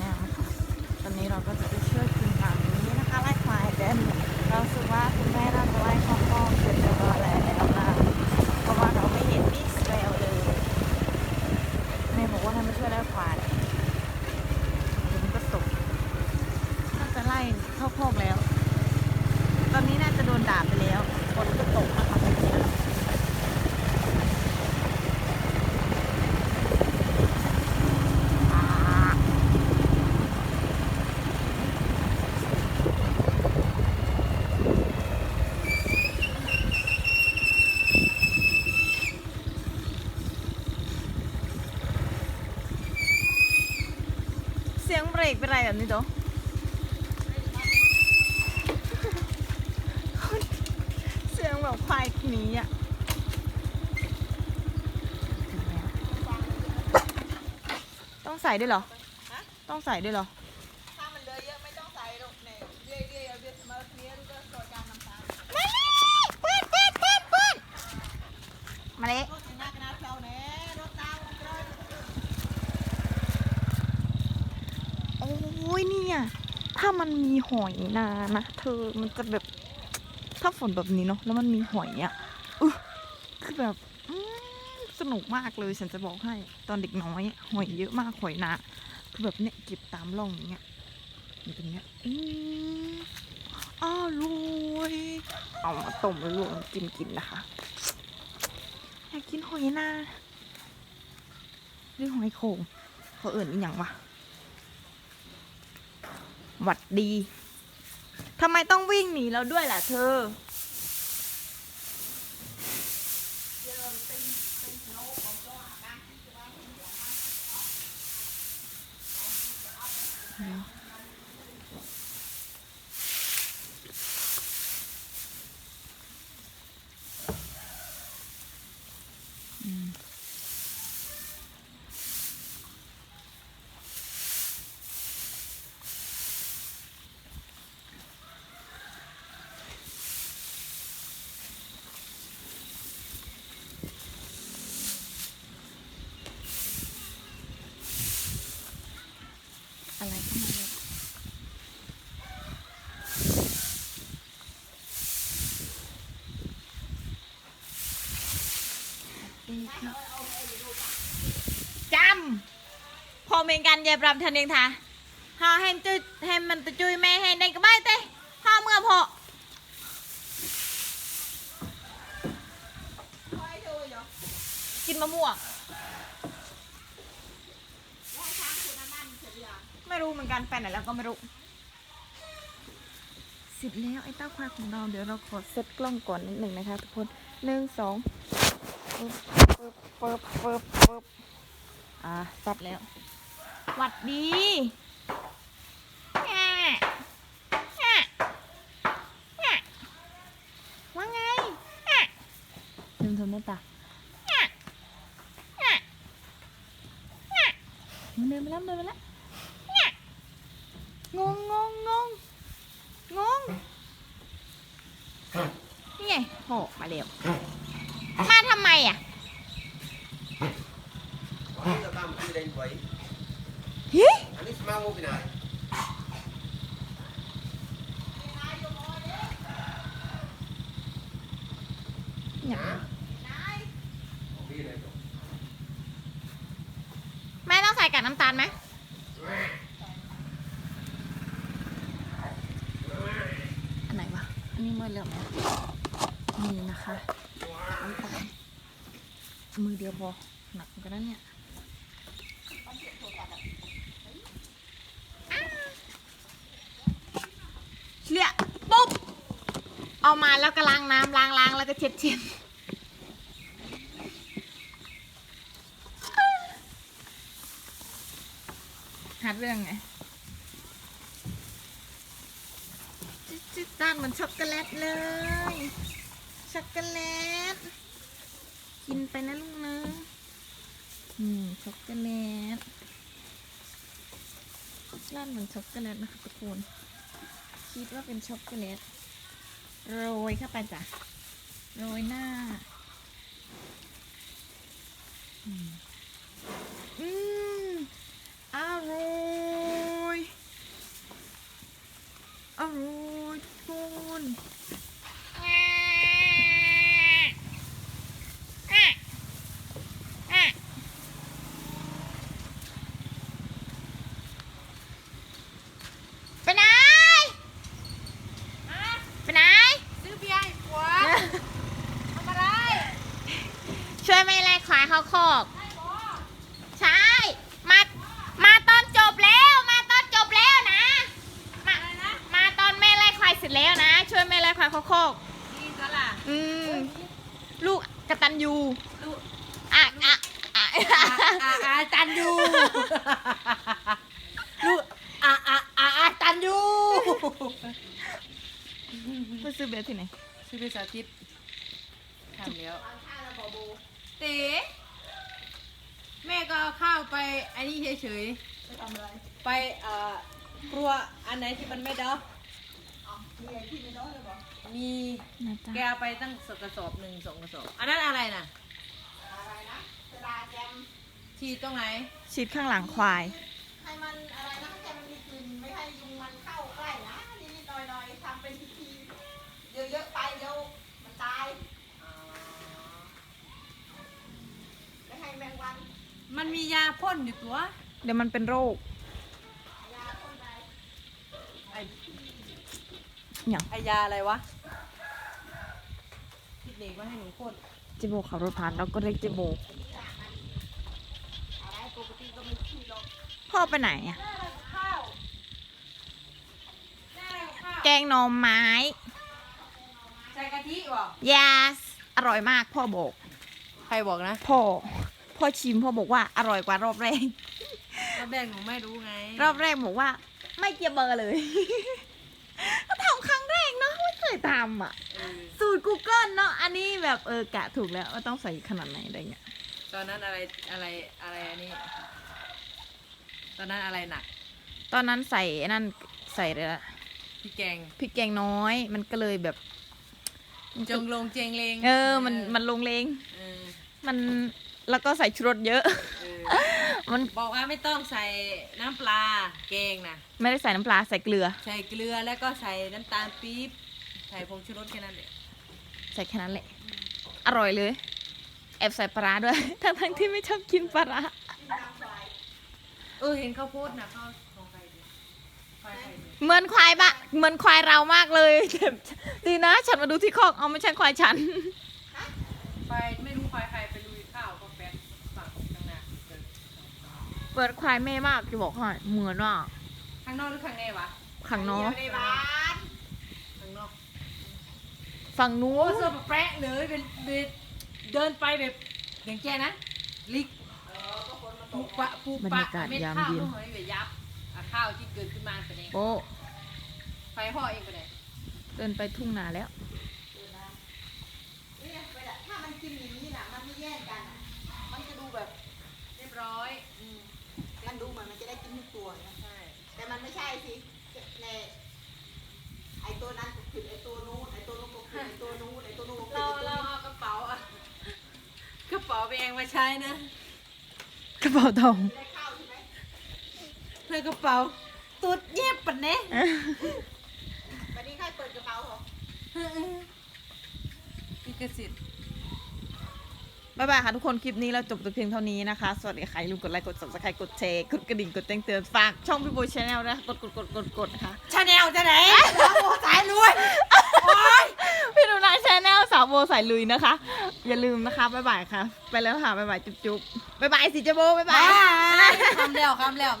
แนวนะคะตอนนี้เราก็จะไปช่วยกินหลังนี้นะคะไล่ควายเดนเราสึกว่าคุณแม่น่าจะไล่ข้าวป้องเสร็จเรียบร้อยแล้วนะเพราะว่าเราไม่เห็นมิสเวลเลยแม่บอกว่าให้มาช่วยไล่ควายเดี๋ยวมันก็ตกน่าจะไล่เข้าโคอกแล้ว ตอนนี้น่าจะโดนด่าไปแล้วฝนก็ตกนะคะ กเสียงเบรกเป็นไรแบบนี้ตัวเสียงแบบควายหนีอะต้องใส่ด้วยเหรอ ต้องใส่ด้วยเหรอ ถ้ามันเหลือเยอะไม่ต้องใส่หรอกเนี่ยเรื่อยๆเอาเรื่อยๆมาเนี้ยรู้ก็ตัวการน้ำตาล มาเลยเปิดเปิดเปิดเปิดมาเลย รถหน้ากระดาษเปล่าแน่รถตามกระดาษ โอ้ยเนี่ยถ้า มันมีหอยนานะเธอมันจะแบบถ้าฝนแบบนี้เนาะแล้วมันมีหอยอะอือคือแบบสนุกมากเลยฉันจะบอกให้ตอนเด็กน้อยหอยเยอะมากหอยนาคือแบบเนี่ยเก็บตามร่องอย่างเงี้ยอยู่ตรงเนี้ยอืมอร่อยเอามาต้มรวมกินกินนะคะอยากกินหอยนาหรือหอยโขงเขาเอื่นอีหยังวะ หวัดดีทำไมต้องวิ่งหนีเราด้วยล่ะเธออ จำพอเมนกันยายปรำทันเองท่ะหาให้จุยให้มันตะจุยแม่ให้ในกระบายเต้ห้าเมื่อพอคอกินมะม่วงไม่รู้เหมือนกันแฟนไหนแล้วก็ไม่รู้เสร็จแล้วไอ้เต้าควายของเราเดี๋ยวเราขอเซตกล้องก่อนนิดหนึ่งนะคะทุกคนหนึ่งสอง ปึ๊บปึ๊บปึ๊บปึ๊บปึ๊บอ่าซัดแล้วหวัดดีว่าไงแง่ลืมทำได้ปะมันเดินมาแล้วเดินมาแล้วงงงงงงงงนี่ไงโหมาเร็ว มาทำไมอะ Ini tak tahu mesti dari buai. เฮ้ย Ini semua mau pindah. เนี่ย Okey dah tu. แม่ต้องใส่กับน้ำตาลไหมอันไหนวะอันนี้มือเหลือมนี่นะคะน้ำตาล มือเดียวพอ หนักเหมือนกันนเนี่ยเลี่ยปุ๊บ เอามาแล้วก็ล้างน้ำล้างล้างแล้วก็เช็ดเช็ดหัดเรื่องไงจิ๊ดจิ๊ดด้านเหมือนช็อกโกแลตเลย ช็อกโกแลต กินไปนะลูกนะอืมช็อกโกแลตร้านเหมือนช็อกโกแลตนะคะทุกคนคิดว่าเป็นช็อกโกแลตโรยเข้าไปจ้ะโรยหน้า อืมอืมอร่อย ยู ลูก อะอะอะ อาอาตันยูลูกอาอาอาอาตันยู ไปซื้อเบียร์ที่ไหนชื่อเป็นสาธิตทำแล้วเต๋แม่ก็เอาข้าวไปอันนี้เฉยๆไปทำอะไรไปเอ่อครัวอันไหนที่มันไม่ดอกอ๋อมีไอ้ที่ไม่น้อยเลยบอกมีนะจ๊ะแกเอาไปตั้งสกระสอบหนึ่งสองกระสอบ อันนั้นอะไรน่ะ อะไรนะสดาแจมฉีดตรงไหนชีดข้างหลังควาย ให้มันอะไรนะให้มันมีกลิ่นไม่ให้ยุงมันเข้าใกล้นะนิดๆ หน่อยๆทำเป็นพิธีเยอะๆไปเดี๋ยวมันตายไม่ให้แมงวันมันมียาพ่นอยู่ตัว เดี๋ยวมันเป็นโรคยาพ่นไปไอ้อย่างไอยาอะไรวะที่เด็กว่าให้หนูพ่นเจโบขับรถผ่านเราก็เรียกเจโบอะไรปกติก็ไม่ขี้หรอกพ่อไปไหนอะข้าวแม่ข้าว แกงหน่อไม้ ใส่กะทิบ่ yes อร่อยมากพ่อบอก ใครบอกนะพ่อ พ่อชิมพ่อบอกว่าอร่อยกว่ารอบแรก รอบแรกหนูไม่รู้ไงรอบแรกบอกว่า ไม่เกียเบอร์เลยก็ทำครั้งแรกเนาะไม่เคยทำอะ เออสูตร Google เนาะอันนี้แบบเออกะถูกแล้วว่าต้องใส่ขนาดไหนอะไรเงี้ยตอนนั้นอะไรอะไรอะไรอันนี้ ตอนนั้นอะไรหนัก ตอนนั้นใส่ไอ้นั่นใส่เลยละ พี่แกงพริกแกงน้อย มันก็เลยแบบ จงลงเจงเลงเออ มันมันลงเลงเออมันแล้วก็ใส่ชูรสเยอะ เออมันบอกว่าไม่ต้องใส่น้ำปลาแกงนะไม่ได้ใส่น้ำปลาใส่เกลือ ใส่เกลือแล้วก็ใส่น้ำตาลปี๊บใส่ผงชูรสแค่นั้นแหละใส่แค่นั้นแหละ อร่อยเลย แอบใส่ปลาร้าด้วย ทั้งทั้งๆที่ไม่ชอบกินปลาร้า เออเห็นเขาโพสต์นะเขาของใครดีใครใครดี เหมือนควายบะเหมือนควายเรามากเลยดีนะ ฉันมาดูที่คอกเอาไม่ใช่ควายฉันใครไม่รู้ใครใครไปลุยข้าวก็แป๊บฝั่งข้างหน้าเดินเปิดควายแม่มากจะบอกให้เหมือนว่าข้างนอกหรือข้างในวะขังน้องเดี๋ยวในบ้านข้างนอกฝั่งนู้โอ้นเสื้อแปะเลยเป็นเป็นเดินไปแบบอย่างแกนะลิกปูปะปูปะเม็ดข้าวต้องหอยแบบยับอะ ข้าวที่เกิดขึ้นมาเป็นเองโอ้ไฟห่อเองไปไหนเดินไปทุ่งนาแล้ว เนี่ยเวลาถ้ามันกินอย่างนี้น่ะ มันไม่แย่งกันอะมันจะดูแบบ เรียบร้อยอืมมันดูเหมือนมันจะได้กินทุกตัวนะ ใช่แต่มันไม่ใช่สิในไอตัวนั้นก็คือไอตัวนู้นไอตัวนู้นก็คือไอตัวนู้นไอตัวนู้นก็คือเราไอตัวเรานู้นเอากระเป๋าอะกระเป๋าไปเองมาใช้นะ กระเป๋าทองได้ข้าวใช่ไหม เธอกระเป๋าตุดเย็บปะเนี่ยวันนี้ใครเปิดกระเป๋าเหรอพี่กสิทธิ์บ๊ายบายค่ะทุกคนคลิปนี้เราจบแต่เพียงเท่านี้นะคะ สวัสดีค่ะอย่าลืมกดไลค์กด subscribe กดแชร์กดกระดิ่งกดแจ้งเตือนฝากช่องพี่โบชาแนลนะกดกดกดกดกดนะคะชาแนลจะไหนสาวโบสายรวยโอ๊ยพี่หนูนายชาแนลสาวโบสายลุยนะคะ อย่าลืมนะคะบ๊ายบายค่ะ ไปแล้วค่ะบ๊ายบายจุ๊บจุ๊บบ๊ายบายสิเจโบบ๊ายบาย คำแล้วคำแล้ว